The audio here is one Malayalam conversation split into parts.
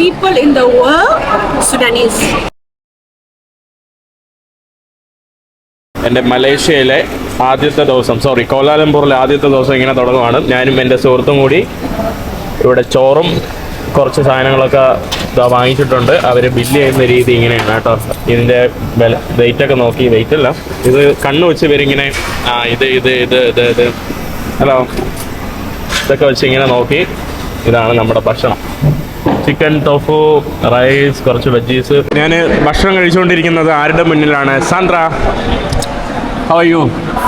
people in the world, Sudanese. എന്റെ മലേഷ്യയിലെ ആദ്യത്തെ ദിവസം സോറി കോലാലംപൂറിലെ ആദ്യത്തെ ദിവസം ഇങ്ങനെ തുടങ്ങുവാണ്. ഞാനും എന്റെ സുഹൃത്തും കൂടി ഇവിടെ ചോറും കുറച്ച് സാധനങ്ങളൊക്കെ ഇതാ വാങ്ങിച്ചിട്ടുണ്ട്. അവർ ബില്ല് ചെയ്യുന്ന രീതി ഇങ്ങനെയാണ് കേട്ടോ. ഇതിന്റെ വില വെയിറ്റ് ഒക്കെ നോക്കി വെയിറ്റ് അല്ല. ഇത് കണ്ണ് വെച്ച് ഇവരിങ്ങനെ ആ ഇത് ഇത് ഇത് ഇത് ഇത്. ഹലോ ഇതൊക്കെ വെച്ച് ഇങ്ങനെ നോക്കി. ഇതാണ് നമ്മുടെ ഭക്ഷണം. ചിക്കൻ ടോഫു റൈസ് കുറച്ച് വെജീസ് ഞാൻ ഭക്ഷണം കഴിച്ചുകൊണ്ടിരിക്കുന്നത് ആരുടെ മുന്നിലാണ് Sandra are you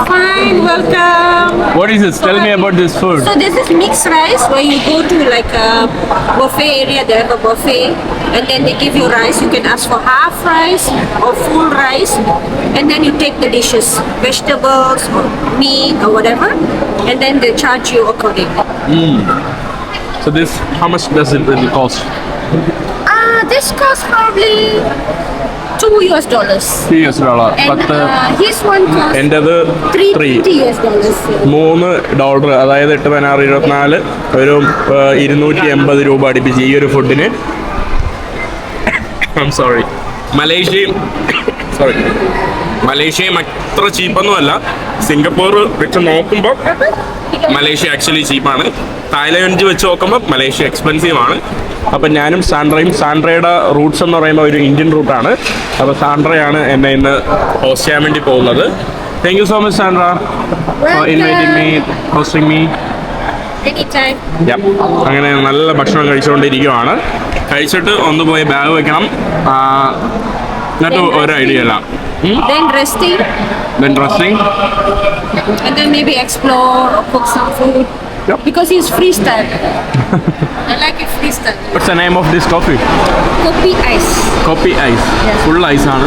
Fine, welcome. What is this Tell me about this food. So this is mixed rice where you go to like a buffet area, they have a buffet and then they give you rice. You can ask for half rice or full rice and then you take the dishes, vegetables or meat or whatever and then they charge you accordingly. So this how much does it really cost? Uh, this costs probably two US dollars. Three dollar. And പത്ത് uh, his one costs എന്റെത് three three fifty US dollars. മൂന്ന് ഡോളർ അതായത് എട്ട് പതിനാറ് ഇരുപത്തിനാല് ഒരു ഏഹ്, ഇരുന്നൂറ്റി എൺപത് രൂപ അടുപ്പിച്ച് ഈ ഒരു ഫുഡിന് സോറി മലേഷ്യയും സോറി മലേഷ്യയും അത്ര ചീപ്പൊന്നുമല്ല സിംഗപ്പൂർ വെച്ച് നോക്കുമ്പോൾ മലേഷ്യ ആക്ച്വലി ചീപ്പാണ് തായ്ലൻഡ് വെച്ച് നോക്കുമ്പോൾ മലേഷ്യ എക്സ്പെൻസീവ് ആണ്. അപ്പം ഞാനും സാൻഡ്രയും സാൻഡ്രയുടെ റൂട്ട്സ് എന്ന് പറയുമ്പോൾ ഒരു ഇന്ത്യൻ റൂട്ടാണ് അപ്പോൾ സാൻഡ്രയാണ് എന്നെ ഇന്ന് ഹോസ്റ്റ് ചെയ്യാൻ വേണ്ടി പോകുന്നത്. Thank you so much Sandra inviting me hosting me. അങ്ങനെ നല്ല ഭക്ഷണം കഴിച്ചുകൊണ്ടിരിക്കുവാണ്. കഴിച്ചിട്ട് ഒന്ന് പോയി ബാഗ് വെക്കണം. എന്നിട്ട് ഒരു ഐഡിയ അല്ല Then resting. and then maybe explore or cook some food. Yep. Because he's freestyle. I like it freestyle. What's the name of this coffee? Copy ice. Copy ice. Yes. Full ice, huh?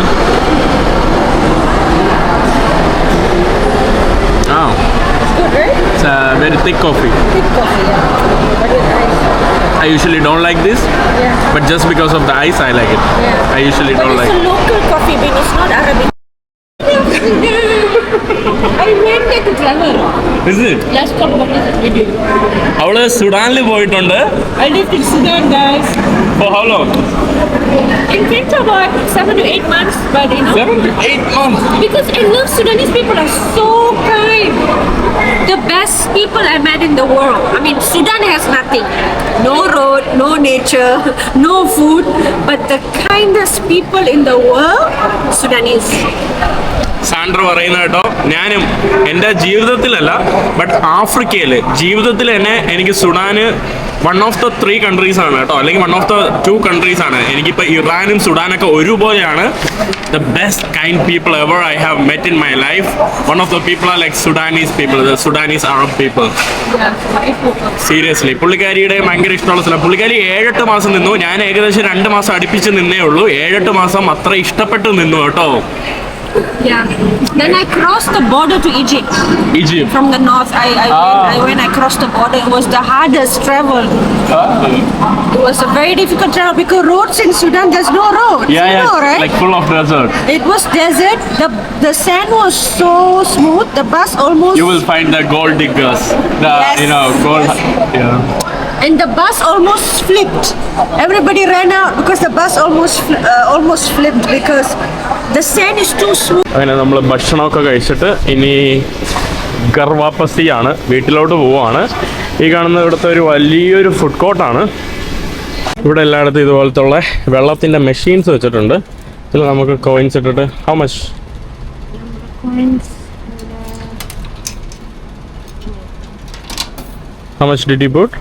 Oh. It's good, right? It's a very thick coffee. Thick coffee, yeah. But it's ice. I usually don't like this, yeah. but just because of the ice, I like it. Yeah. I usually but don't like it. It's a local coffee bean, it's not Arabic. അവള് സുഡാനിൽ പോയിട്ടുണ്ട് I lived in Sudan, guys. for how long? In winter, about seven to eight months, but you know. Seven to eight months. Because I love Sudanese people are so kind. The best people I met in the world. I mean, Sudan has nothing. No road, no nature, no food, but the kindest people in the world, Sudanese. Sandra പറയുന്ന കേട്ടോ. ഞാനും എന്റെ ജീവിതത്തിലല്ല ബട്ട് ആഫ്രിക്കയിൽ ജീവിതത്തിൽ തന്നെ എനിക്ക് Sudan one of the three countries ആണ് കേട്ടോ. അല്ലെങ്കിൽ one of the two countries ആണ്. എനിക്കിപ്പോൾ ഇറാനും സുഡാനൊക്കെ ഒരുപോലെയാണ്. The best kind people ever I have met in my life one of the people are like Sudanese people the Sudanese Arab people seriously പുള്ളിക്കാരിയുടെ ഭയങ്കര ഇഷ്ടമുള്ള സ്ഥലം. പുള്ളിക്കാരി ഏഴെട്ട് മാസം നിന്നു. ഞാൻ ഏകദേശം രണ്ട് മാസം അടുപ്പിച്ച് നിന്നേ ഉള്ളൂ. ഏഴെട്ട് മാസം അത്ര ഇഷ്ടപ്പെട്ട് നിന്നു കേട്ടോ. Yeah. Then I crossed the border to Egypt. Egypt. From the north, I, I, ah. went, I went, I crossed the border. It was the hardest travel. Ah. It was a very difficult travel because roads in Sudan, there's no roads. Yeah, yeah. Know, right? Like full of desert. It was desert. The the sand was so smooth. The bus almost. You will find the gold diggers. The yes. you know gold. Yes. Yeah. And the bus almost flipped. Everybody ran out because the bus almost uh, almost flipped because the sand is too smooth. അങ്ങനെ നമ്മൾ ഭക്ഷണമൊക്കെ കഴിച്ചിട്ട് ഇനി ഗർവാപ്പസിയാണ് വീട്ടിലോട്ട് പോവാണ്. ഈ കാണുന്ന ഇവിടുത്തെ ഒരു വലിയൊരു ഫുഡ് കോർട്ടാണ് ഇവിടെ എല്ലായിടത്തും ഇതുപോലത്തെ ഉള്ള വെള്ളത്തിന്റെ മെഷീൻസ് വെച്ചിട്ടുണ്ട്. ഇതിൽ നമുക്ക് കോയിൻസ് ഇട്ടിട്ട് how much how much did you put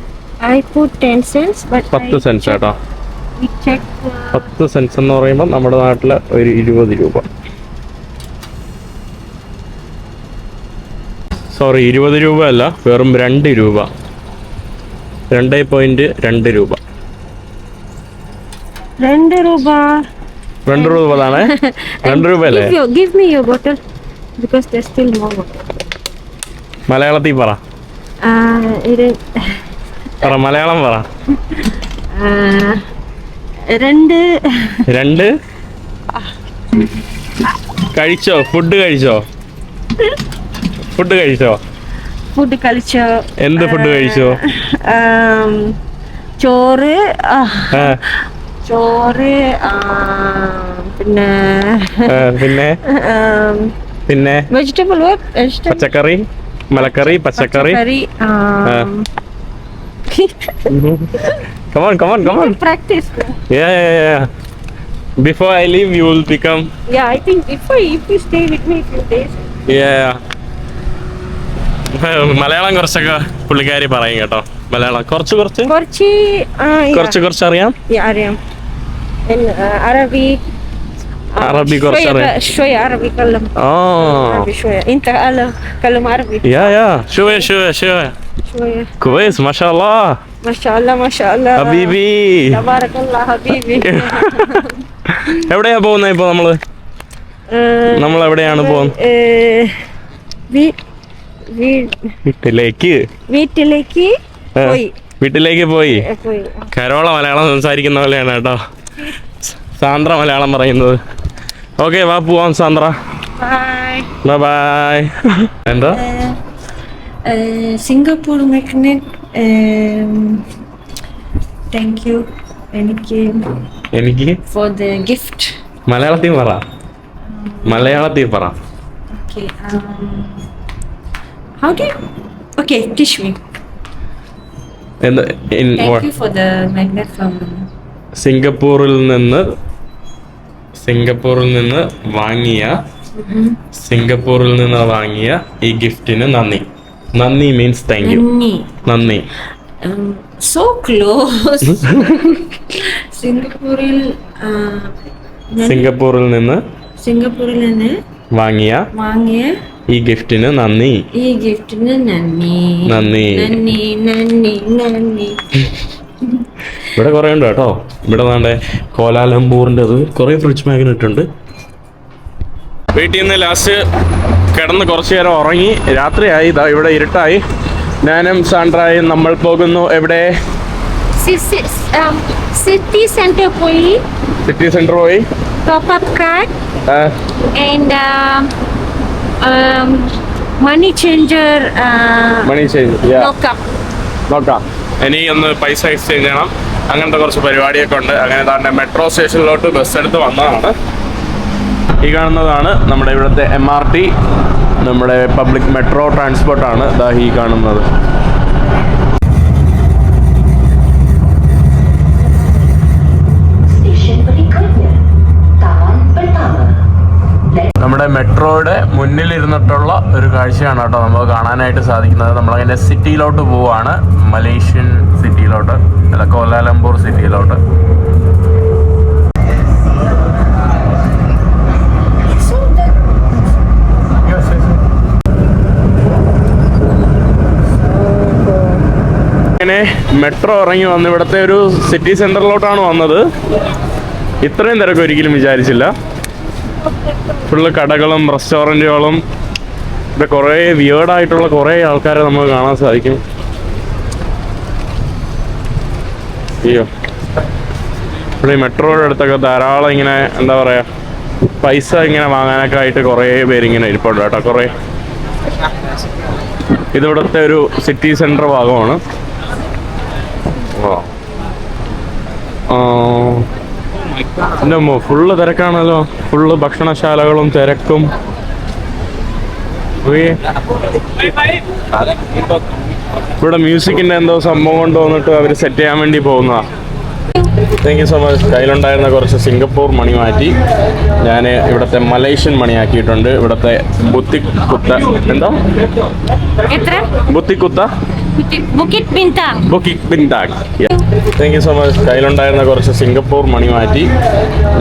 I put 10 cents, but പത്ത് സെൻസ് കേട്ടോ the പത്ത് സെൻസ് എന്ന് പറയുമ്പോൾ നമ്മുടെ നാട്ടിൽ ഒരു ഇരുപത് രൂപ. സോറി ഇരുപത് രൂപ അല്ല വെറും രണ്ട് രൂപ. രണ്ട് പോയിന്റ് രണ്ട് രൂപ. രണ്ട് രൂപ. രണ്ട് രൂപ അതാണ്? രണ്ട് രൂപ അല്ലേ? Give me your bottle because there's still more. മലയാളത്തിൽ പറ. Uh, ഇത് പറ മലയാളം പറ. രണ്ട്. രണ്ട്? കഴിച്ചോ? ഫുഡ് കഴിച്ചോ? ഫുഡ് കഴിച്ചോ? ഫുഡ് കഴിച്ചോ? എന്ത് ഫുഡ് കഴിച്ചോ? ചോറ് ചോറ് പിന്നെ പിന്നെ? പിന്നെ? വെജിറ്റബിൾ പച്ചക്കറി? മലക്കറി? പച്ചക്കറി? കറി on, come on. Practice. Yeah, yeah, yeah. Before I leave, you will become. Yeah, I think I if you stay with me a few days, Yeah. Malayalam കുറച്ചൊക്കെ പുള്ളിക്കാരി പറയും കേട്ടോ മലയാളം കുറച്ച് കുറച്ച് കുറച്ച് കുറച്ച് കുറച്ച് അറിയാം അറിയാം uh, آه، عربي شوية قرصري. بقى- شوية عربي كلم ആ عربي شوية انت قال كلم عربي യാ യാ ഷുവേ ഷുവേ ഷുവേ شوية കുവൈസ് മാഷാല്ലാ ما شاء الله ما شاء الله ഹബീബി تبارك الله حبيبي എവിടെയാ പോകുന്നത് ഇപ്പൊ നമ്മള് آه، നമ്മൾ എവിടെയാണ് പോകുന്നത് آه، വീ- വീ- വീട്ടിലേക്ക് വീട്ടിലേക്ക് ആ, പോയി വീട്ടിലേക്ക് പോയി ഏ, പോയി കരോള മലയാളം സംസാരിക്കുന്ന പോലെയാണ് കേട്ടോ സാന്ദ്ര മലയാളം പറയുന്നത് ഓക്കെ വാ പോവാം സാന്ദ്ര. ബൈ ബൈ എന്താ? സിംഗപ്പൂർ താങ്ക് യു എനിക്ക് എനിക്ക്? ഫോർ ദ ഗിഫ്റ്റ് മലയാളത്തിൽ പറ. മലയാളത്തിൽ പറ. Okay how to okay for the സിംഗപ്പൂരിൽ നിന്ന് സിംഗപ്പൂരിൽ നിന്ന് വാങ്ങിയ സിംഗപ്പൂരിൽ നിന്ന് വാങ്ങിയ ഈ ഗിഫ്റ്റിന് നന്ദി നന്ദി മീൻസ് താങ്ക് യു. നന്ദി സോ ക്ലോസ്. സിംഗപ്പൂരിൽ സിംഗപ്പൂരിൽ നിന്ന് സിംഗപ്പൂരിൽ നിന്ന് വാങ്ങിയ വാങ്ങിയ ഈ ഗിഫ്റ്റിന് നന്ദി ഈ ഗിഫ്റ്റിന് നന്ദി നന്ദി. നന്ദി നന്ദി നന്ദി ഇവിടെ കുറേ ഉണ്ട് കേട്ടോ. ഇവിടെ വേണ്ടേ കോലാലംപൂറിന്റെത് കുറേ ഫ്രിഡ്ജ് മാഗ്നറ്റ് ഉണ്ട് വീട്ടിൽ നിന്ന് ലാസ്റ്റ് കിടന്ന് കുറച്ച് നേരം ഉറങ്ങി. രാത്രിയായി ഇതാ ഇവിടെ ഇരുട്ടായി. ഞാനും സാൻഡ്രായും നമ്മൾ പോകുന്നു. എവിടെ? സിറ്റി സെന്റർ പോയി. സിറ്റി സെന്റർ പോയി. ടോപ്പ് അപ്പ് കാർഡ് ആ, മണി ചേഞ്ചർ മണി ചേഞ്ച് നോക്കാം. നോക്കാം. ഇനി ഒന്ന് പൈസ എക്സ്ചേഞ്ച് ചെയ്യണം. അങ്ങനത്തെ കുറച്ച് പരിപാടിയൊക്കെ ഉണ്ട്. അങ്ങനെ താണ്ടെ മെട്രോ സ്റ്റേഷനിലോട്ട് ബസ് എടുത്ത് വന്നതാണ്. ഈ കാണുന്നതാണ് നമ്മുടെ ഇവിടുത്തെ എം ആർ ടി നമ്മുടെ പബ്ലിക് മെട്രോ ട്രാൻസ്പോർട്ടാണ് ദാ ഈ കാണുന്നത്. നമ്മുടെ മെട്രോയുടെ മുന്നിലിരുന്നിട്ടുള്ള ഒരു കാഴ്ചയാണ് കേട്ടോ നമുക്ക് കാണാനായിട്ട് സാധിക്കുന്നത്. നമ്മളങ്ങനെ സിറ്റിയിലോട്ട് പോവാണ്. മലേഷ്യൻ സിറ്റിയിലോട്ട് അല്ല കോലാലംപൂർ സിറ്റിയിലോട്ട്. അങ്ങനെ മെട്രോ ഇറങ്ങി വന്ന് ഇവിടുത്തെ ഒരു സിറ്റി സെന്ററിലോട്ടാണ് വന്നത്. ഇത്രയും തിരക്ക് ഒരിക്കലും വിചാരിച്ചില്ല. ഫുള്ള് കടകളും റെസ്റ്റോറന്റുകളും ഇവിടെ കുറേ വിയേർഡായിട്ടുള്ള കുറേ ആൾക്കാരെ നമുക്ക് കാണാൻ സാധിക്കും. അയ്യോ. ഇവിടെ മെട്രോയുടെ അടുത്തൊക്കെ ധാരാളം ഇങ്ങനെ എന്താ പറയുക പൈസ ഇങ്ങനെ വാങ്ങാനൊക്കെ ആയിട്ട് കുറേ പേരിങ്ങനെ ഇരിപ്പുണ്ട് കേട്ടോ കുറേ. ഇതിവിടുത്തെ ഒരു സിറ്റി സെന്റർ ഭാഗമാണ് ആ. ആ എന്റെ അമ്മോ ഫുള്ള് തിരക്കാണല്ലോ. ഫുള്ള് ഭക്ഷണശാലകളും തിരക്കും. ഇവിടെ മ്യൂസിക്കിന്റെ എന്തോ സംഭവം കൊണ്ട് വന്നിട്ട് അവർ സെറ്റ് ചെയ്യാൻ വേണ്ടി പോകുന്നതാ. താങ്ക് യു സോ മച്ച് കയ്യിലുണ്ടായിരുന്ന കുറച്ച് സിംഗപ്പൂർ മണി മാറ്റി. ഞാൻ ഇവിടുത്തെ മലേഷ്യൻ മണിയാക്കിയിട്ടുണ്ട്. ഇവിടുത്തെ ബുത്തിക്കുത്ത എന്താ? ബുത്തിക്കുത്ത. Bukit Bintang Bukit Bintang thank you so much കയ്യിലുണ്ടായിരുന്ന കുറച്ച് സിംഗപ്പൂർ മണി മാറ്റി.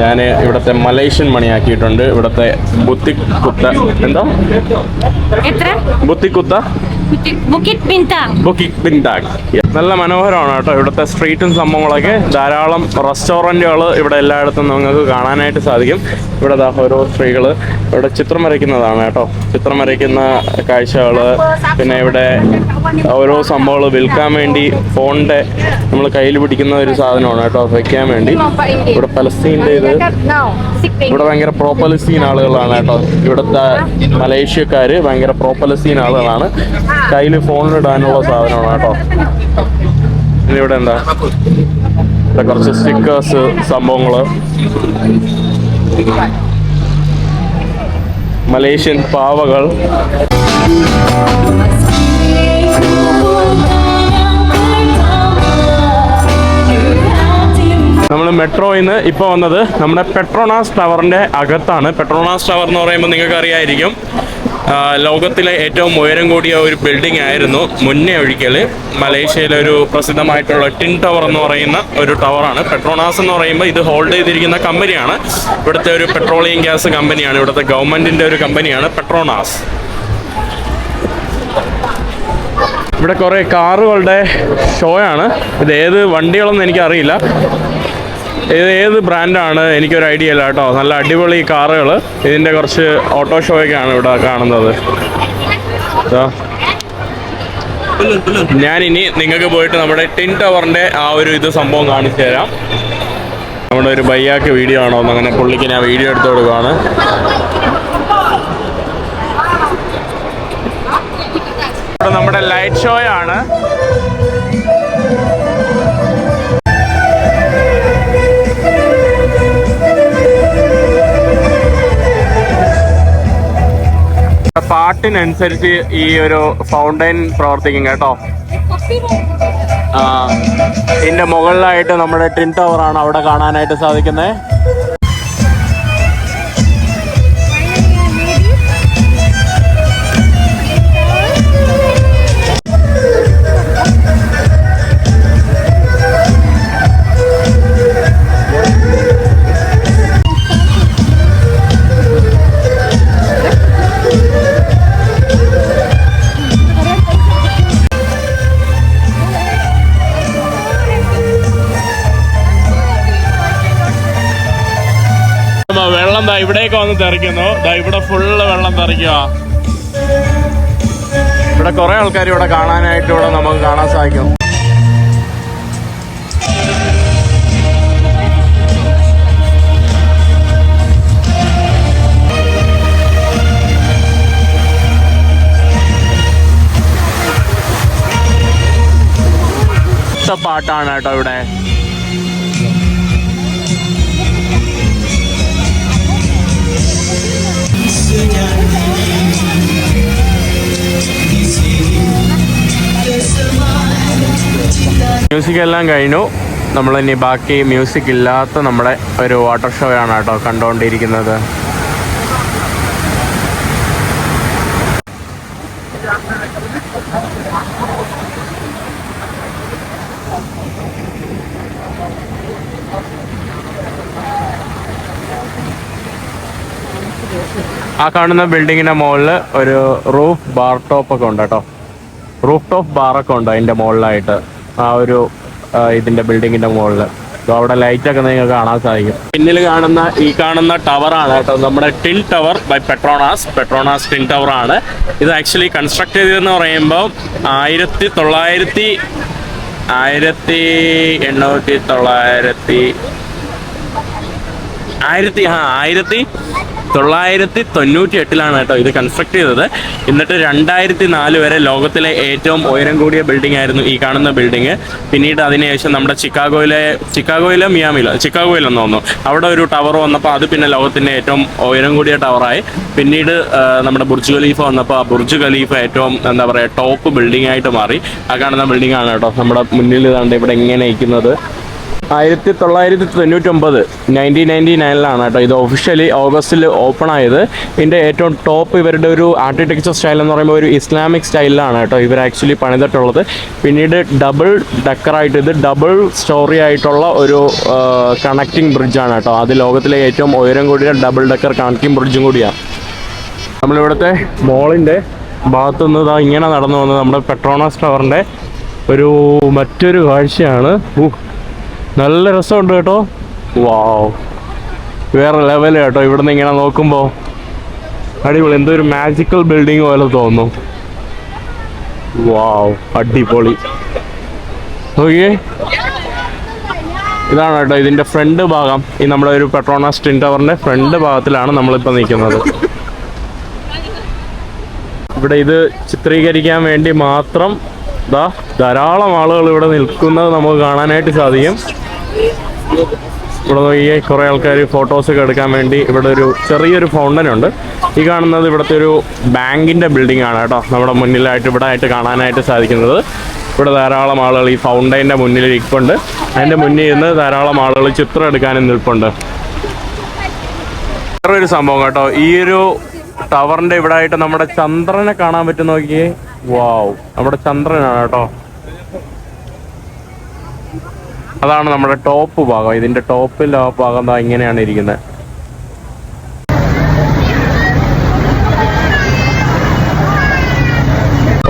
ഞാൻ ഇവിടുത്തെ മലേഷ്യൻ മണിയാക്കിയിട്ടുണ്ട്. ഇവിടുത്തെ ബുത്തിക്കുത്ത എന്താ? എത്ര? ബുത്തിക്കുത്ത? ബുക്കിറ്റ് ബിന്താങ് ബുക്കിറ്റ് ബിൻടാഗ് നല്ല മനോഹരമാണ് കേട്ടോ ഇവിടുത്തെ സ്ട്രീറ്റും സംഭവങ്ങളൊക്കെ. ധാരാളം റെസ്റ്റോറന്റുകൾ ഇവിടെ എല്ലായിടത്തും നിങ്ങൾക്ക് കാണാനായിട്ട് സാധിക്കും. ഇവിടെ ഓരോ സ്ത്രീകൾ ഇവിടെ ചിത്രം വരയ്ക്കുന്നതാണ് കേട്ടോ. ചിത്രം വരയ്ക്കുന്ന കാഴ്ചകൾ പിന്നെ ഇവിടെ ഓരോ സംഭവങ്ങൾ വിൽക്കാൻ വേണ്ടി ഫോണിന്റെ നമ്മൾ കയ്യിൽ പിടിക്കുന്ന ഒരു സാധനമാണ് കേട്ടോ വയ്ക്കാൻ വേണ്ടി. ഇവിടെ പലസ്തീന്റെ ഇത്. ഇവിടെ ഭയങ്കര പ്രോ ആളുകളാണ് കേട്ടോ. ഇവിടുത്തെ മലേഷ്യക്കാർ ഭയങ്കര പ്രോ ആളുകളാണ്. കയ്യിൽ ഫോണിലിടാനുള്ള സാധനമാണ് കേട്ടോ. ഇവിടെ എന്താ? കുറച്ച് സ്റ്റിക്കേഴ്സ് സംഭവങ്ങൾ. മലേഷ്യൻ പാവകൾ. നമ്മൾ മെട്രോയിൽ നിന്ന് ഇപ്പോൾ വന്നത് നമ്മുടെ പെട്രോണാസ് ടവറിന്റെ അകത്താണ്. പെട്രോണാസ് ടവർ എന്ന് പറയുമ്പോൾ നിങ്ങൾക്ക് അറിയായിരിക്കും ലോകത്തിലെ ഏറ്റവും ഉയരം കൂടിയ ഒരു ബിൽഡിംഗ് ആയിരുന്നു മുന്നേ ഒഴിക്കൽ മലേഷ്യയിലെ ഒരു പ്രസിദ്ധമായിട്ടുള്ള ടിൻ ടവർ എന്ന് പറയുന്ന ഒരു ടവറാണ് പെട്രോണാസ് എന്ന് പറയുമ്പോൾ ഇത് ഹോൾഡ് ചെയ്തിരിക്കുന്ന കമ്പനിയാണ്. ഇവിടുത്തെ ഒരു പെട്രോളിയം ഗ്യാസ് കമ്പനിയാണ്. ഇവിടുത്തെ ഗവൺമെന്റിന്റെ ഒരു കമ്പനിയാണ് പെട്രോണാസ്. ഇവിടെ കുറേ കാറുകളുടെ ഷോയാണ് ഇത് ഏത് വണ്ടികളൊന്നും എനിക്കറിയില്ല. ഇത് ഏത് ബ്രാൻഡാണ്? എനിക്കൊരു ഐഡിയ ഇല്ല കേട്ടോ. നല്ല അടിപൊളി കാറുകൾ. ഇതിന്റെ കുറച്ച് ഓട്ടോ ഷോയൊക്കെയാണ് ഇവിടെ കാണുന്നത്. ഞാൻ ഇനി നിങ്ങൾക്ക് പോയിട്ട് നമ്മുടെ ടിൻ ടവറിന്റെ ആ ഒരു ഇത് സംഭവം കാണിച്ചു തരാം. നമ്മുടെ ഒരു ബയ്യാക്ക് വീഡിയോ ആണോ? അങ്ങനെ പുള്ളിക്ക് ഞാൻ വീഡിയോ എടുത്തു കൊടുക്കുകയാണ് നമ്മുടെ ലൈറ്റ് ഷോ പാട്ടിനനുസരിച്ച് ഈ ഒരു ഫൗണ്ടൈൻ പ്രവർത്തിക്കും കേട്ടോ. ഇതിന്റെ മുകളിലായിട്ട് നമ്മുടെ ടവർ ആണ് അവിടെ കാണാനായിട്ട് സാധിക്കുന്നത്. ഇവിടേക്ക് വന്ന് തെറിക്കുന്നു. ഇവിടെ ഫുള്ള് വെള്ളം തെറിക്കുക ഇവിടെ കുറെ ആൾക്കാർ ഇവിടെ കാണാനായിട്ട് ഇവിടെ നമുക്ക് കാണാൻ സാധിക്കും. പാട്ടാണ് കേട്ടോ ഇവിടെ. മ്യൂസിക് എല്ലാം കഴിഞ്ഞു. നമ്മൾ ഇനി ബാക്കി മ്യൂസിക് ഇല്ലാത്ത നമ്മുടെ ഒരു വാട്ടർ ഷോ ആണ് കേട്ടോ കണ്ടുകൊണ്ടിരിക്കുന്നത് ആ കാണുന്ന ബിൽഡിങ്ങിന്റെ മുകളിൽ ഒരു റൂഫ് ബാർ ടോപ്പ് ഒക്കെ ഉണ്ട് കേട്ടോ. റൂഫ് ടോപ്പ് ബാറൊക്കെ ഉണ്ട് അതിന്റെ മുകളിലായിട്ട്. ആ ഒരു ഇതിന്റെ ബിൽഡിങ്ങിന്റെ മുകളിൽ അവിടെ ലൈറ്റ് ഒക്കെ നിങ്ങൾക്ക് കാണാൻ സാധിക്കും. പിന്നിൽ കാണുന്ന ഈ കാണുന്ന ടവർ ആണ് കേട്ടോ. നമ്മുടെ twin tower by Petronas Petronas twin tower ആണ്. ഇത് ആക്ച്വലി കൺസ്ട്രക്ട് ചെയ്തതെന്ന് പറയുമ്പോൾ ആയിരത്തി തൊള്ളായിരത്തി ആയിരത്തി എണ്ണൂറ്റി തൊള്ളായിരത്തി ആയിരത്തി ആ ആയിരത്തി തൊള്ളായിരത്തി തൊണ്ണൂറ്റി എട്ടിലാണ് കേട്ടോ ഇത് കൺസ്ട്രക്ട് ചെയ്തത്. എന്നിട്ട് രണ്ടായിരത്തി നാല് വരെ ലോകത്തിലെ ഏറ്റവും ഉയരം കൂടിയ ബിൽഡിംഗ് ആയിരുന്നു ഈ കാണുന്ന ബിൽഡിംഗ് പിന്നീട് അതിനുശേഷം നമ്മുടെ ചിക്കാഗോയിലെ ചിക്കാഗോയിലെ മിയാമിലോ ചിക്കാഗോയിലെന്ന് തോന്നുന്നു. അവിടെ ഒരു ടവർ വന്നപ്പോൾ അത് പിന്നെ ലോകത്തിന്റെ ഏറ്റവും ഉയരം കൂടിയ ടവറായി പിന്നീട് നമ്മുടെ ബുർജ് ഖലീഫ വന്നപ്പോൾ ആ ബുർജ് ഖലീഫ ഏറ്റവും എന്താ പറയുക ടോപ്പ് ബിൽഡിംഗ് ആയിട്ട് മാറി. ആ കാണുന്ന ബിൽഡിംഗ് ആണ് കേട്ടോ നമ്മുടെ മുന്നിൽ ഇതാണ്ട് ഇവിടെ എങ്ങനെ ഇരിക്കുന്നത് ആയിരത്തി തൊള്ളായിരത്തി തൊണ്ണൂറ്റൊമ്പത് നയന്റീൻ നയന്റി നയനിലാണ് കേട്ടോ. ഇത് ഒഫീഷ്യലി ഓഗസ്റ്റിൽ ഓപ്പൺ ആയത്. ഇതിന്റെ ഏറ്റവും ടോപ്പ് ഇവരുടെ ഒരു ആർക്കിടെക്ചർ സ്റ്റൈൽ എന്ന് പറയുമ്പോൾ ഒരു ഇസ്ലാമിക് സ്റ്റൈലിലാണ് കേട്ടോ ഇവർ ആക്ച്വലി പണിതിട്ടുള്ളത്. പിന്നീട് ഡബിൾ ഡക്കറായിട്ട് ഇത് ഡബിൾ സ്റ്റോറി ആയിട്ടുള്ള ഒരു കണക്റ്റിംഗ് ബ്രിഡ്ജാണ് കേട്ടോ. അത് ലോകത്തിലെ ഏറ്റവും ഉയരം കൂടിയ ഡബിൾ ഡക്കർ കണക്റ്റിംഗ് ബ്രിഡ്ജും കൂടിയാണ്. നമ്മളിവിടുത്തെ മോളിന്റെ ഭാഗത്തുനിന്ന് ഇതാ ഇങ്ങനെ നടന്നു വന്നത് നമ്മുടെ പെട്രോണാസ് ടവറിന്റെ ഒരു മറ്റൊരു കാഴ്ചയാണ്. നല്ല രസമുണ്ട് കേട്ടോ. വാവ്. വേറെ ലെവൽ കേട്ടോ. ഇവിടുന്ന് ഇങ്ങനെ നോക്കുമ്പോൾ അടിപൊളി. എന്തോ ഒരു മാജിക്കൽ ബിൽഡിംഗ് പോലെ തോന്നുന്നു വാവ്. അടിപൊളി. ഓക്കെ ഇതാണ് കേട്ടോ ഇതിന്റെ ഫ്രണ്ട് ഭാഗം. ഈ നമ്മുടെ ഒരു പെട്രോണാസ് ടിൻ ടവറിന്റെ ഫ്രണ്ട് ഭാഗത്തിലാണ് നമ്മളിപ്പോൾ നിൽക്കുന്നത്. ഇവിടെ ഇത് ചിത്രീകരിക്കാൻ വേണ്ടി മാത്രം ധാരാളം ആളുകൾ ഇവിടെ നിൽക്കുന്നത് നമുക്ക് കാണാനായിട്ട് സാധിക്കും. ഇവിടെ നോക്കിയേ കുറേ ആൾക്കാർ ഫോട്ടോസ് ഒക്കെ എടുക്കാൻ വേണ്ടി ഇവിടെ ഒരു ചെറിയൊരു ഫൗണ്ടൻ ഉണ്ട്. ഈ കാണുന്നത് ഇവിടുത്തെ ഒരു ബാങ്കിന്റെ ബിൽഡിംഗ് ആണ് കേട്ടോ. നമ്മുടെ മുന്നിലായിട്ട് ഇവിടെ ആയിട്ട് കാണാനായിട്ട് സാധിക്കുന്നത്. ഇവിടെ ധാരാളം ആളുകൾ ഈ ഫൗണ്ടൈന്റെ മുന്നിൽ ഇരിപ്പുണ്ട്. അതിന്റെ മുന്നിൽ നിന്ന് ധാരാളം ആളുകൾ ചിത്രം എടുക്കാനും നിൽപ്പുണ്ട്. വേറൊരു സംഭവം കേട്ടോ. ഈ ഒരു ടവറിന്റെ ഇവിടെ ആയിട്ട് നമ്മുടെ ചന്ദ്രനെ കാണാൻ പറ്റും നോക്കിയേ. വാവ് നമ്മുടെ ചന്ദ്രനാണ് കേട്ടോ. അതാണ് നമ്മുടെ ടോപ്പ് ഭാഗം. ഇതിന്റെ ടോപ്പിൽ ആ ഭാഗം ഇങ്ങനെയാണ് ഇരിക്കുന്നത്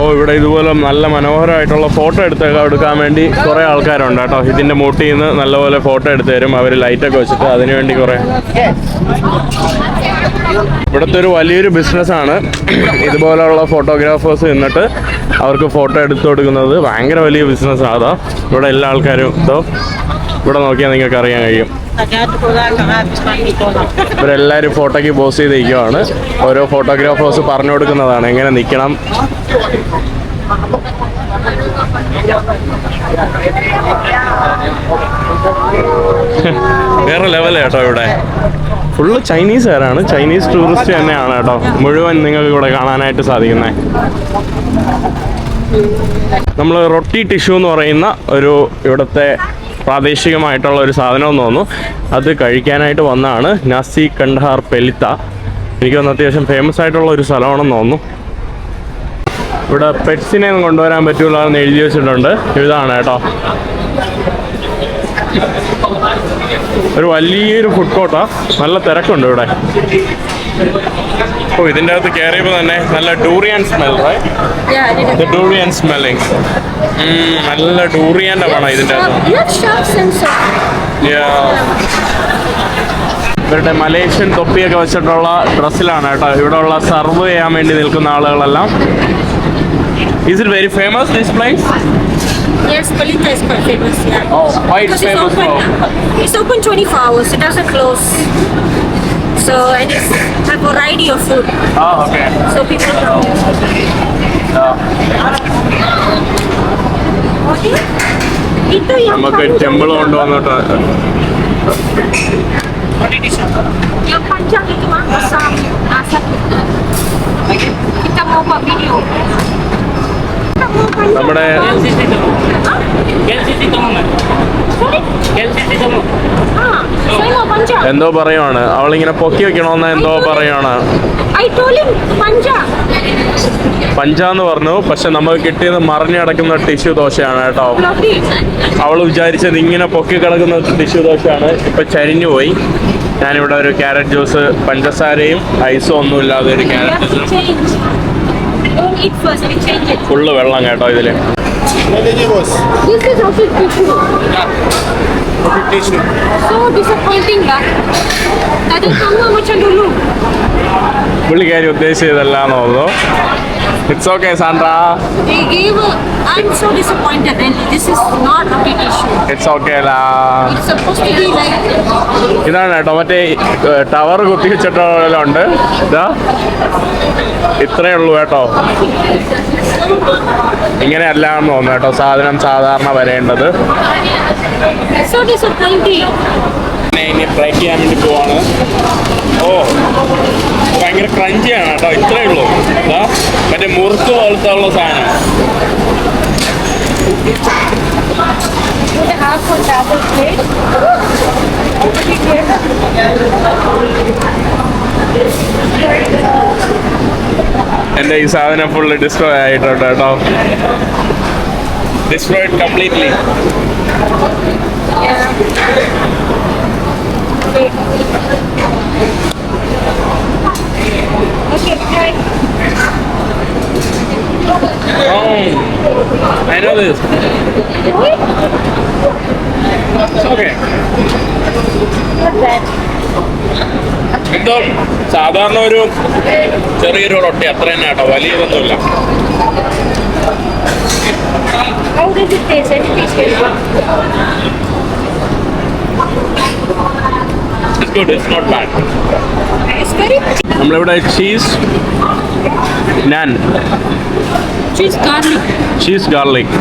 ഓ ഇവിടെ ഇതുപോലെ നല്ല മനോഹരമായിട്ടുള്ള ഫോട്ടോ എടുത്ത് എടുക്കാൻ വേണ്ടി കുറേ ആൾക്കാരുണ്ട് കേട്ടോ. ഇതിന്റെ മൂട്ടിൽ നിന്ന് നല്ലപോലെ ഫോട്ടോ എടുത്ത് തരും. അവർ ലൈറ്റൊക്കെ വെച്ചിട്ട് അതിനുവേണ്ടി കുറേ ഇവിടുത്തെ ഒരു വലിയൊരു ബിസിനസ്സാണ്. ഇതുപോലെയുള്ള ഫോട്ടോഗ്രാഫേഴ്സ് നിന്നിട്ട് അവർക്ക് ഫോട്ടോ എടുത്തു കൊടുക്കുന്നത് ഭയങ്കര വലിയ ബിസിനസ്സാണ് അതാ ഇവിടെ എല്ലാ ആൾക്കാരും. ഇതോ ഇവിടെ നോക്കിയാൽ നിങ്ങൾക്ക് അറിയാൻ കഴിയും. ഇവരെല്ലാവരും ഫോട്ടോയ്ക്ക് പോസ് ചെയ്ത് നിൽക്കുവാണ് ഓരോ ഫോട്ടോഗ്രാഫേഴ്സ് പറഞ്ഞു കൊടുക്കുന്നതാണ്. എങ്ങനെ നിൽക്കണം വേറെ ലെവൽ കേട്ടോ ഇവിടെ. ഫുള്ള് ചൈനീസുകാരാണ് ചൈനീസ് ടൂറിസ്റ്റ് തന്നെയാണ് കേട്ടോ. മുഴുവൻ നിങ്ങൾക്ക് ഇവിടെ കാണാനായിട്ട് സാധിക്കുന്നത് നമ്മൾ റൊട്ടി ടിഷ്യൂ എന്ന് പറയുന്ന ഒരു ഇവിടുത്തെ പ്രാദേശികമായിട്ടുള്ള ഒരു സാധനം തോന്നുന്നു. അത് കഴിക്കാനായിട്ട് വന്നതാണ്. Nasi Kandar Pelita. എനിക്ക് തോന്നുന്നു അത്യാവശ്യം ഫേമസ് ആയിട്ടുള്ള ഒരു സ്ഥലമാണെന്ന് തോന്നുന്നു. ഇവിടെ പെറ്റ്സിനെ ഒന്നും കൊണ്ടുവരാൻ പറ്റൂല എഴുതി വെച്ചിട്ടുണ്ട്. ഇതാണ് കേട്ടോ. ഒരു വലിയൊരു ഫുഡ് കോർട്ടാണ് നല്ല തിരക്കുണ്ട് ഇവിടെ. ഓ ഇതിന്റെ അകത്ത് കയറിയപ്പോൾ തന്നെ നല്ല ഡൂറിയൻ സ്മെൽ ഡൂറിയൻ സ്മെല്ലിങ് നല്ല ഡൂറിയന്റെ വേണം ഇതിന്റെ. ഇവരുടെ മലേഷ്യൻ തൊപ്പിയൊക്കെ വെച്ചിട്ടുള്ള ഡ്രസ്സിലാണ് കേട്ടോ. ഇവിടെ ഉള്ള സർവ് ചെയ്യാൻ വേണ്ടി നിൽക്കുന്ന ആളുകളെല്ലാം. Is it very famous this place Yes, Palita is quite famous. Yeah. Oh, why it's Because famous open, for? It's open 24 hours. It doesn't close. So and it's a variety of food. ആ okay So people come. Okay. Itu yang നമുക്ക് panjang ടെമ്പിൾ itu. കൊണ്ടുവന്നിട്ട് Yang panjang itu mah asam asap. Kita mau buat video. നമ്മുടെ. എന്തോ പറയുവാണ്. അവളിങ്ങനെ പൊക്കി വെക്കണമെന്ന് എന്തോ പറയുവാണ്. പഞ്ചാന്ന് പറഞ്ഞു. പക്ഷെ നമുക്ക് കിട്ടിയത് മറിഞ്ഞു കിടക്കുന്ന ടിഷ്യൂ ദോശയാണ് കേട്ടോ. അവൾ വിചാരിച്ചത് ഇങ്ങനെ പൊക്കി കിടക്കുന്ന ടിഷ്യൂ ദോശയാണ്. ഇപ്പൊ ചരിഞ്ഞു പോയി. ഞാനിവിടെ ഒരു ക്യാരറ്റ് ജ്യൂസ് പഞ്ചസാരയും ഐസും ഒന്നും ഇല്ലാതെ ഒരു ക്യാരറ്റ് have ഫുള്ള് വെള്ളം കേട്ടോ ഇതിൽ. പുള്ളിക്കാരി ഉദ്ദേശിച്ചതല്ലാന്ന് തോന്നുന്നു. It's okay Sandra They gave. A, I'm so disappointed. And this is not roti tissue. It's okay ലാ It's supposed to be like. ഇതാണ് കേട്ടോ മറ്റേ ടവർ കുത്തി വെച്ചിട്ടുണ്ട് ഇതാ ഇത്രയേ ഉള്ളൂ കേട്ടോ ഇങ്ങനെയല്ല എന്ന് തോന്നുന്നു കേട്ടോ സാധനം സാധാരണ വരേണ്ടത് So disappointing. പിന്നെ ഇനി ട്രൈ ചെയ്യാൻ വേണ്ടി പോവാണ് ഓ ഭയങ്കര ക്രഞ്ചിയാണ് കേട്ടോ ഇത്രയേ ഉള്ളൂ. മറ്റേ മുറുക്ക് പോലത്തെ ഉള്ള സാധനം എന്റെ you ഈ സാധനം ഫുള്ള് ഡിസ്ട്രോയ് ആയിട്ടുണ്ട് കേട്ടോ. Destroyed completely Thank try. Oh, സാധാരണ ഒരു ചെറിയൊരു റൊട്ടി അത്ര തന്നെ കേട്ടോ വലിയതൊന്നുമില്ല നമ്മളിവിടെ ചീസ് ഞാൻ Cheese ഗാർലിക് ചീസ് ഗാർലിക്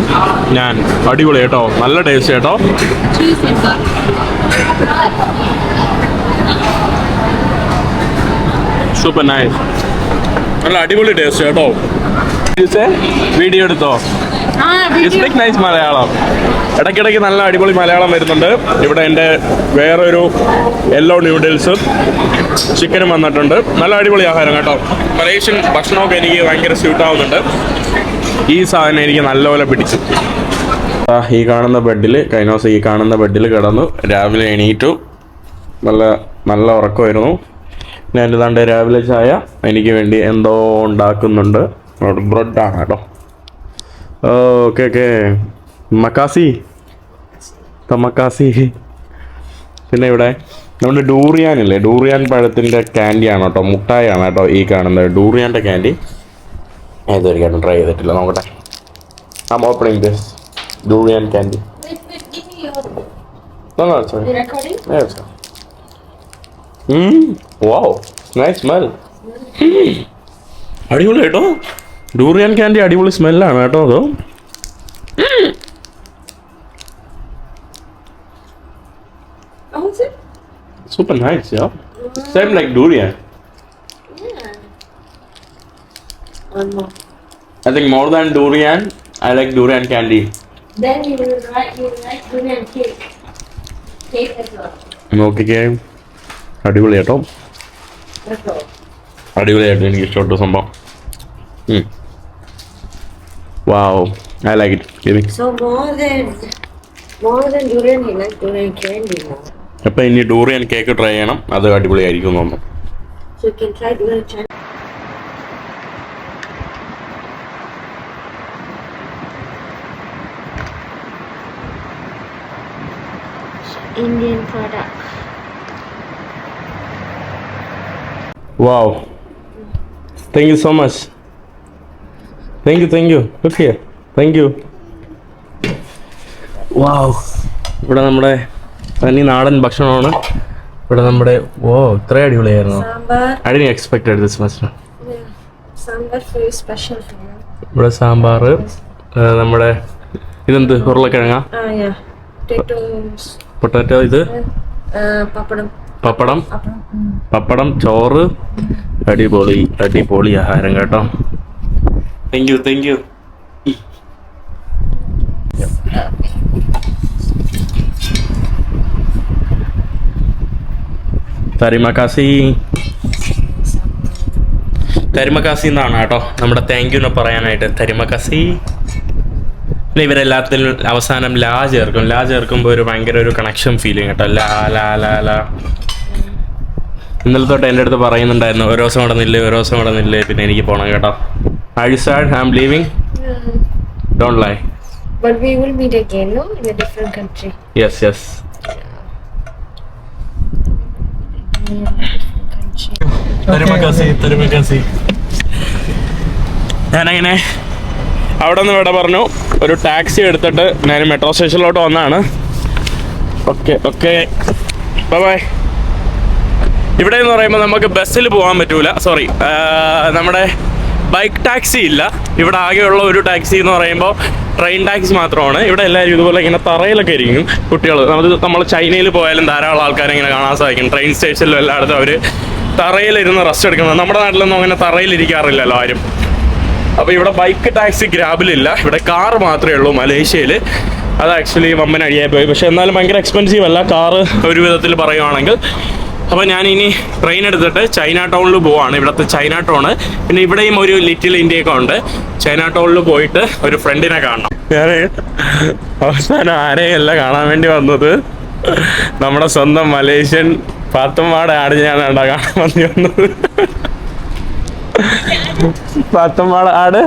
ഞാൻ അടിപൊളി കേട്ടോ. നല്ല ടേസ്റ്റ് കേട്ടോ. സൂപ്പർ നൈസ് നല്ല അടിപൊളി ടേസ്റ്റ് കേട്ടോ. വീഡിയോ എടുത്തോ? It's like nice Malayalam. ഇടയ്ക്കിടയ്ക്ക് നല്ല അടിപൊളി മലയാളം വരുന്നുണ്ട്. ഇവിടെ എന്റെ വേറൊരു യെല്ലോ ന്യൂഡിൽസും ചിക്കനും വന്നിട്ടുണ്ട്. നല്ല അടിപൊളി ആഹാരം കേട്ടോ. മലേഷ്യൻ ഭക്ഷണമൊക്കെ എനിക്ക് ഭയങ്കര സ്യൂട്ട് ആവുന്നുണ്ട്. ഈ സാധനം എനിക്ക് നല്ലപോലെ പിടിച്ചു. ഈ കാണുന്ന ബെഡിൽ കൈനോസ് ഈ കാണുന്ന ബെഡിൽ കിടന്നു. രാവിലെ എണീറ്റു. നല്ല നല്ല ഉറക്കമായിരുന്നു. ഞാൻ ഇതാണ്ട് രാവിലെ ചായ എനിക്ക് വേണ്ടി എന്തോ ഉണ്ടാക്കുന്നുണ്ട്. ബ്രെഡാണ് കേട്ടോ. Okay okay. മക്കാസി തമക്കാസി മക്കാസി പിന്നെ ഇവിടെ നമ്മുടെ ഡൂറിയാൻ ഇല്ലേ? ഡൂറിയാൻ പഴത്തിന്റെ ക്യാൻഡിയാണ് കേട്ടോ. മുട്ടായാണ് കേട്ടോ ഈ കാണുന്നത്. ഡൂറിയാന്റെ ക്യാൻഡി ഏതൊരിക്കലും ട്രൈ ചെയ്തിട്ടില്ല. നോക്കട്ടെ. I'm opening this durian candy. Mm. അടിപൊളി കേട്ടോ. ഡൂറിയാൻ ക്യാൻഡി അടിപൊളി സ്മെല്ലാണ് കേട്ടോ അത്. Super nice yeah same like durian Yeah. One more. I think more than durian I like durian candy Then you will write, you will write durian cake. Cake as well. നോക്കിക്കേ അടിപൊളി കേട്ടോ That's all. അടിപൊളിയായിട്ട് എനിക്ക് ഇഷ്ടപ്പെട്ടു സംഭവം wow I like it giving So more than more than durian, he likes durian candy now. അപ്പം ഇനി ഡോറിയൻ കേക്ക് ട്രൈ ചെയ്യണം. അത് അടിപൊളിയായിരിക്കും തോന്നുന്നു. So you. Indian product. Wow thank you so much thank you thank you okay thank you wow ഇവിടെ നമ്മുടെ തനി നാടൻ ഭക്ഷണമാണ്. ഇവിടെ നമ്മുടെ ഓ ഇത്ര അടിപൊളിയായിരുന്നു. I'd expected this. ഇവിടെ സാമ്പാർ നമ്മുടെ ഇതെന്ത് ഉരുളക്കിഴങ്ങ. പൊട്ടാറ്റോ ഇത്? പപ്പടം. പപ്പടം? ചോറ്. അടിപൊളി അടിപൊളി ആഹാരം കേട്ടോ. താങ്ക് യു താങ്ക് യു തരിമക്കാസി തരിമക്കാസി എന്നാണ് കേട്ടോ നമ്മുടെ താങ്ക് യു എന്ന് പറയാനായിട്ട് തരിമക്കാസി പിന്നെ ഇവരെല്ലാത്തിലും അവസാനം ലാ ചേർക്കും. ലാ ചേർക്കുമ്പോൾ ഒരു ഭയങ്കര ഒരു കണക്ഷൻ ഫീലിംഗ് കേട്ടോ. ലാ ലാ ലാ ലാ. ഇന്നലെ തൊട്ട് എന്റെ അടുത്ത് പറയുന്നുണ്ടായിരുന്നു ഒരു ദിവസം ഇവിടെ നില്ലേ ഒരു ദിവസം ഇവിടെ നില്ലേ. പിന്നെ എനിക്ക് പോകണം കേട്ടോ. I sad I am leaving. Don't lie But we will meet again, no? In a different country. Yes yes ഞാനങ്ങനെ അവിടെ നിന്ന് ഇവിടെ പറഞ്ഞു ഒരു ടാക്സി എടുത്തിട്ട് ഞാൻ മെട്രോ സ്റ്റേഷനിലോട്ട് വന്നാണ്. Okay okay. ബൈ ഇവിടെ എന്ന് പറയുമ്പോൾ നമുക്ക് ബസ്സിൽ പോകാൻ പറ്റൂല. സോറി നമ്മുടെ ബൈക്ക് ടാക്സി ഇല്ല. ഇവിടെ ആകെയുള്ള ഒരു ടാക്സി എന്ന് പറയുമ്പോൾ ട്രെയിൻ ടാക്സി മാത്രമാണ്. ഇവിടെ എല്ലാവരും ഇതുപോലെ ഇങ്ങനെ തറയിലൊക്കെ ഇരിക്കും. കുട്ടികൾ നമ്മൾ നമ്മൾ ചൈനയിൽ പോയാലും ധാരാളം ആൾക്കാരെ ഇങ്ങനെ കാണാൻ സാധിക്കും. ട്രെയിൻ സ്റ്റേഷനിലും എല്ലായിടത്തും അവർ തറയിലിരുന്ന് റെസ്റ്റ് എടുക്കുന്നത്. നമ്മുടെ നാട്ടിലൊന്നും അങ്ങനെ തറയിലിരിക്കാറില്ലല്ലോ ആരും. അപ്പോൾ ഇവിടെ ബൈക്ക് ടാക്സി ഗ്രാബിലില്ല ഇവിടെ കാർ മാത്രമേ ഉള്ളൂ മലേഷ്യയിൽ അത് ആക്ച്വലി വമ്പൻ അടിയായി പോയി. പക്ഷേ എന്നാലും ഭയങ്കര എക്സ്പെൻസീവ് അല്ല. കാറ് ഒരു വിധത്തിൽ പറയുവാണെങ്കിൽ. അപ്പോൾ ഞാൻ ഇനി ട്രെയിൻ എടുത്തിട്ട് ചൈന ടൗണിൽ പോവാണ്. ഇവിടുത്തെ ചൈന ടൗൺ പിന്നെ ഇവിടെയും ഒരു ലിറ്റിൽ ഇന്ത്യയൊക്കെ ഉണ്ട്. ചൈന ടൗണിൽ പോയിട്ട് ഒരു ഫ്രണ്ടിനെ കാണണം. ഞാൻ അവസാനം ആരെയല്ല കാണാൻ വേണ്ടി വന്നത്? നമ്മുടെ സ്വന്തം മലേഷ്യൻ പാത്തുമ്മാടെ ആട് ഞാനാണ് കാണാൻ വേണ്ടി വന്നത്. പാത്തുമ്മാടെ ആട്?